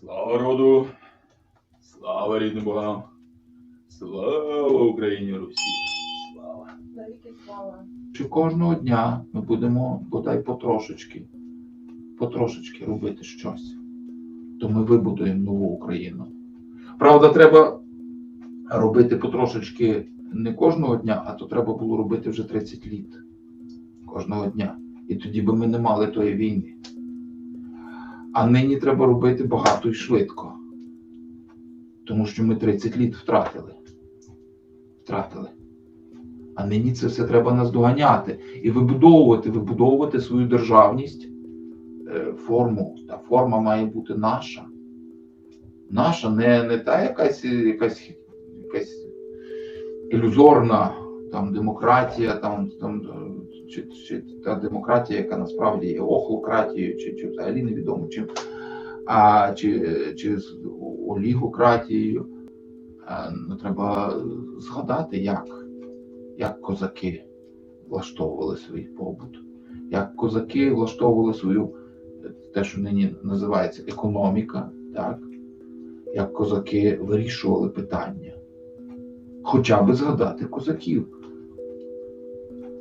Слава роду, слава рідним богам, слава Україні Русі, слава. Слава. що кожного дня ми будемо бодай потрошечки, потрошечки робити щось, то ми вибудуємо нову Україну. Правда, треба робити потрошечки не кожного дня, а то треба було робити вже 30 літ кожного дня. І тоді би ми не мали тої війни. А нині треба робити багато і швидко. Тому що ми 30 літ втратили. Втратили. А нині це все треба наздоганяти і вибудовувати, вибудовувати свою державність, е, форму. Та форма має бути наша. Наша, не, не та якась, якась, якась ілюзорна там, демократія, там, там, чи, чи та демократія, яка насправді є охлократією, чи, чи взагалі невідомо чим, а, чи, чи олігократією. Ну, треба згадати, як як козаки влаштовували свій побут, як козаки влаштовували свою те, що нині називається економіка, так? як козаки вирішували питання. Хоча би згадати козаків.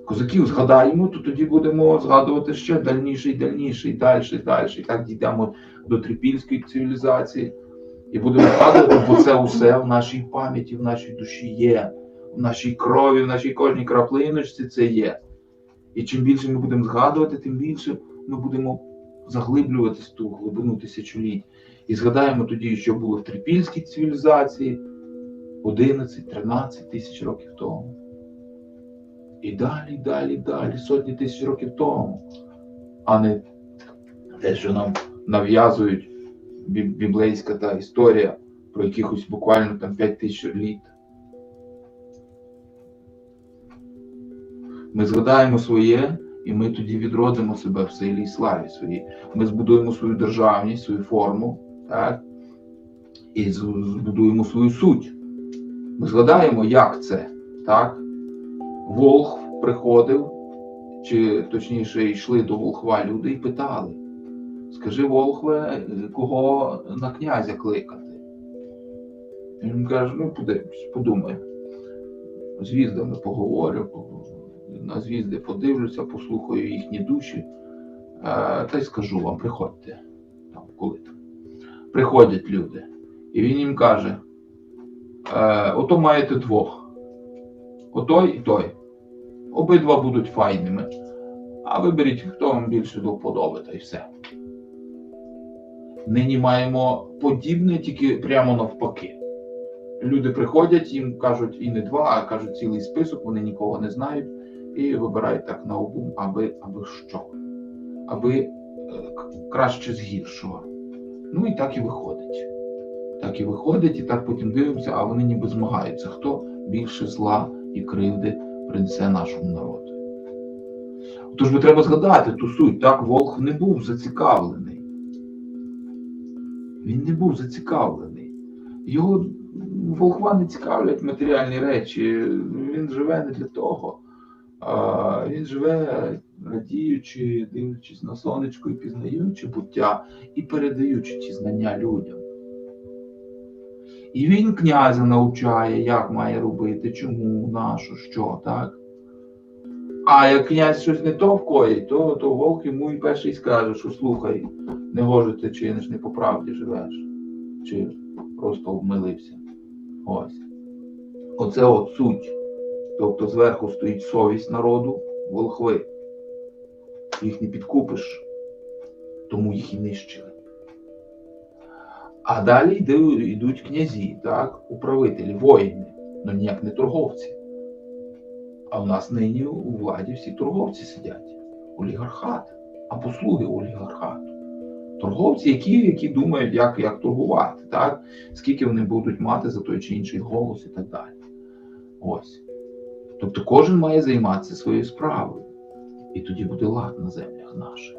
Козаків згадаємо, то тоді будемо згадувати ще дальніше і дальніше, і далі, і далі. І так дійдемо до трипільської цивілізації. І будемо згадувати, бо це усе в нашій пам'яті, в нашій душі є в нашій крові, в нашій кожній краплиночці це є. І чим більше ми будемо згадувати, тим більше ми будемо заглиблюватись в ту глибину тисячоліть. І згадаємо тоді, що було в трипільській цивілізації 11-13 тисяч років тому. І далі, далі, далі, сотні тисяч років тому, а не те, що нам нав'язують біблейська та історія про якихось буквально там 5 тисяч літ. Ми згадаємо своє, і ми тоді відродимо себе в силі і славі своїй. Ми збудуємо свою державність, свою форму, так? і збудуємо свою суть. Ми згадаємо, як це, так? Волх приходив, чи точніше йшли до Волхва люди і питали: Скажи, Волхве, кого на князя кликати? Він каже, ну подумай. З віздами поговорю, на звізди подивлюся, послухаю їхні душі, е, та й скажу вам, приходьте там, коли там. Приходять люди. І він їм каже: е, ото маєте двох. Отой і той. Обидва будуть файними. А виберіть, хто вам більше до вподоби, та й все. Нині маємо подібне, тільки прямо навпаки. Люди приходять, їм кажуть і не два, а кажуть цілий список, вони нікого не знають, і вибирають так на обум, аби, аби що? Аби е, краще з гіршого. Ну і так і виходить. Так і виходить, і так потім дивимося, а вони ніби змагаються, хто більше зла і кривди принесе нашому народу. Тож би треба згадати ту суть, так Волх не був зацікавлений. Він не був зацікавлений. Його Волхва не цікавлять матеріальні речі. Він живе не для того. А, він живе радіючи, дивлячись на сонечко і пізнаючи буття і передаючи ті знання людям. І він князя навчає, як має робити, чому, нащо, що, так? А як князь щось не то вкоїть, то, то вовк йому і перший скаже, що слухай, не гоже ти чиниш, не по правді живеш, чи просто обмилився. Ось. Оце от суть. Тобто зверху стоїть совість народу, волхви. Їх не підкупиш, тому їх і нищили. А далі йдуть князі, так, управителі, воїни, ну ніяк не торговці. А в нас нині у владі всі торговці сидять. Олігархат, або слуги олігархату. Торговці, які, які думають, як, як торгувати, так? скільки вони будуть мати за той чи інший голос і так далі. Ось. Тобто кожен має займатися своєю справою. І тоді буде лад на землях наших.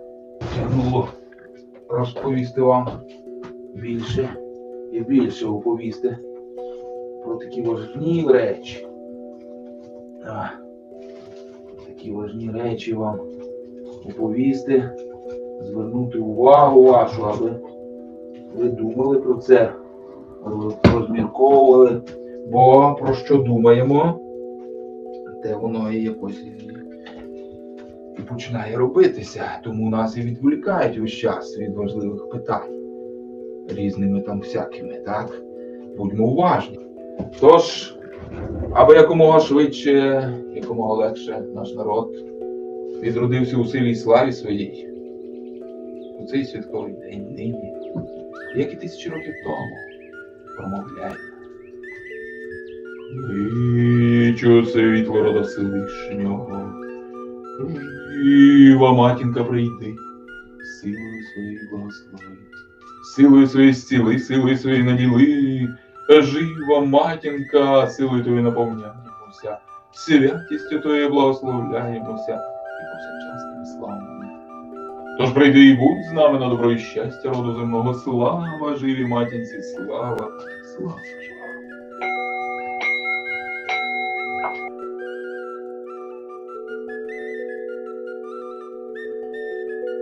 Тягнуло розповісти вам більше і більше оповісти про такі важні речі. А, такі важні речі вам оповісти, звернути увагу вашу, аби ви думали про це, розмірковували, бо про що думаємо, те воно і якось і, починає робитися. Тому нас і відволікають весь час від важливих питань різними там всякими, так? Будьмо уважні. Тож, аби якомога швидше, якомога легше наш народ відродився у силі і славі своїй. У цей святковий день нині, як і тисячі років тому, промовляємо. Вічу світло рода Всевишнього. Матінка, прийди, силою своєю благослови, силою своєї стіли, силою своєї наділи, жива матінка, силою Твою наповняємося, святістю Твоєю благословляємося і повсякчасними славами. Тож прийди і будь з нами на добро і щастя роду земного, слава живій матінці, слава, слава жива.